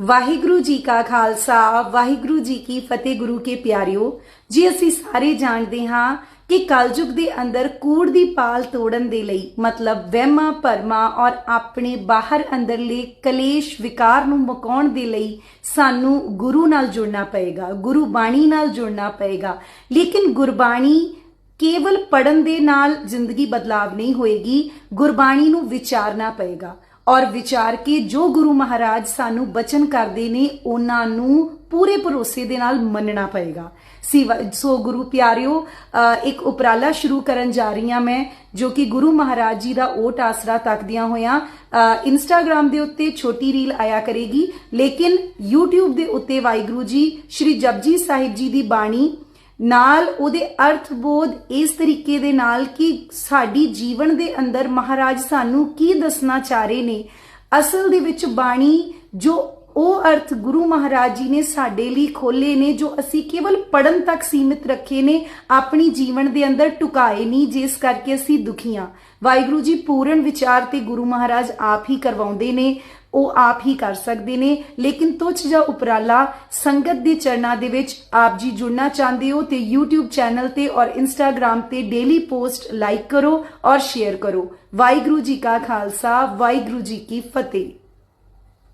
ਵਾਹਿਗੁਰੂ ਜੀ ਕਾ ਖਾਲਸਾ, ਵਾਹਿਗੁਰੂ ਜੀ ਕੀ ਫਤਿਹ ਗੁਰੂ ਕੇ ਪਿਆਰਿਓ। ਜੀ ਅਸੀਂ ਸਾਰੇ ਜਾਣਦੇ ਹਾਂ ਕਿ ਕਲਯੁਗ ਦੇ ਅੰਦਰ ਕੂੜ ਦੀ ਪਾਲ ਤੋੜਨ ਦੇ ਲਈ ਮਤਲਬ ਵਹਿਮਾਂ, ਭਰਮਾਂ ਔਰ ਆਪਣੇ ਬਾਹਰ ਅੰਦਰਲੇ ਕਲੇਸ਼ ਵਿਕਾਰ ਨੂੰ ਮੁਕਾਉਣ ਦੇ ਲਈ ਸਾਨੂੰ ਗੁਰੂ ਨਾਲ ਜੁੜਨਾ ਪਏਗਾ, ਗੁਰੂ ਬਾਣੀ ਨਾਲ ਜੁੜਨਾ ਪਏਗਾ। ਲੇਕਿਨ ਗੁਰਬਾਣੀ ਕੇਵਲ ਪੜਨ ਦੇ ਨਾਲ ਜ਼ਿੰਦਗੀ ਬਦਲਾਵ ਨਹੀਂ ਹੋਏਗੀ, ਗੁਰਬਾਣੀ ਨੂੰ ਵਿਚਾਰਨਾ ਪਏਗਾ। ਔਰ ਵਿਚਾਰ ਕੇ ਜੋ ਗੁਰੂ ਮਹਾਰਾਜ ਸਾਨੂੰ ਬਚਨ ਕਰਦੇ ਨੇ ਉਹਨਾਂ ਨੂੰ ਪੂਰੇ ਭਰੋਸੇ ਦੇ ਨਾਲ ਮੰਨਣਾ ਪਏਗਾ। ਸੋ ਗੁਰੂ ਪਿਆਰਿਓ ਅ, ਇੱਕ ਉਪਰਾਲਾ ਸ਼ੁਰੂ ਕਰਨ ਜਾ ਰਹੀ ਹਾਂ ਮੈਂ ਜੋ ਕਿ ਗੁਰੂ ਮਹਾਰਾਜ ਜੀ ਦਾ ਓਟ ਆਸਰਾ ਤੱਕਦਿਆਂ ਹੋਇਆਂ ਇੰਸਟਾਗ੍ਰam ਦੇ ਉੱਤੇ ਛੋਟੀ ਰੀਲ ਆਇਆ ਕਰੇਗੀ। ਲੇਕਿਨ YouTube ਦੇ ਉੱਤੇ ਵਾਹਿਗੁਰੂ ਜੀ ਸ਼੍ਰੀ ਜਪਜੀ ਸਾਹਿਬ ਜੀ ਦੀ ਬਾਣੀ ਨਾਲ ਉਹਦੇ ਅਰਥ ਬੋਧ ਇਸ ਤਰੀਕੇ ਦੇ ਨਾਲ ਕਿ ਸਾਡੀ ਜੀਵਨ ਦੇ ਅੰਦਰ ਮਹਾਰਾਜ ਸਾਨੂੰ ਕੀ ਦੱਸਣਾ ਚਾਹ ਰਹੇ ਨੇ। ਅਸਲ ਦੇ ਵਿੱਚ ਬਾਣੀ ਜੋ ਉਹ ਅਰਥ ਗੁਰੂ ਮਹਾਰਾਜ ਜੀ ਨੇ ਸਾਡੇ ਲਈ ਖੋਲੇ ਨੇ, ਜੋ ਅਸੀਂ ਕੇਵਲ ਪੜਨ ਤੱਕ ਸੀਮਿਤ ਰੱਖੇ ਨੇ, ਆਪਣੀ ਜੀਵਨ ਦੇ ਅੰਦਰ ਟੁਕਾਏ ਨਹੀਂ, ਜਿਸ ਕਰਕੇ ਅਸੀਂ ਦੁਖੀਆਂ ਵਾਹਿਗੁਰੂ ਜੀ, ਪੂਰਨ ਵਿਚਾਰ ਤੇ ਗੁਰੂ ਮਹਾਰਾਜ ਆਪ ਹੀ ਕਰਵਾਉਂਦੇ ਨੇ, ਉਹ ਆਪ ਹੀ ਕਰ ਸਕਦੇ ਨੇ। ਲੇਕਿਨ ਤੁਛ ਜਿਹਾ ਉਪਰਾਲਾ, ਸੰਗਤ ਦੇ ਚਰਨਾਂ ਦੇ ਵਿੱਚ ਆਪ ਜੀ ਜੁੜਨਾ ਚਾਹੁੰਦੇ ਹੋ, ਤੇ YouTube ਚੈਨਲ ਤੇ ਔਰ Instagram ਤੇ ਡੇਲੀ ਪੋਸਟ ਲਾਈਕ ਕਰੋ ਔਰ ਸ਼ੇਅਰ ਕਰੋ। ਵਾਹਿਗੁਰੂ ਜੀ ਕਾ ਖਾਲਸਾ, ਵਾਹਿਗੁਰੂ ਜੀ ਕੀ ਫਤਿਹ।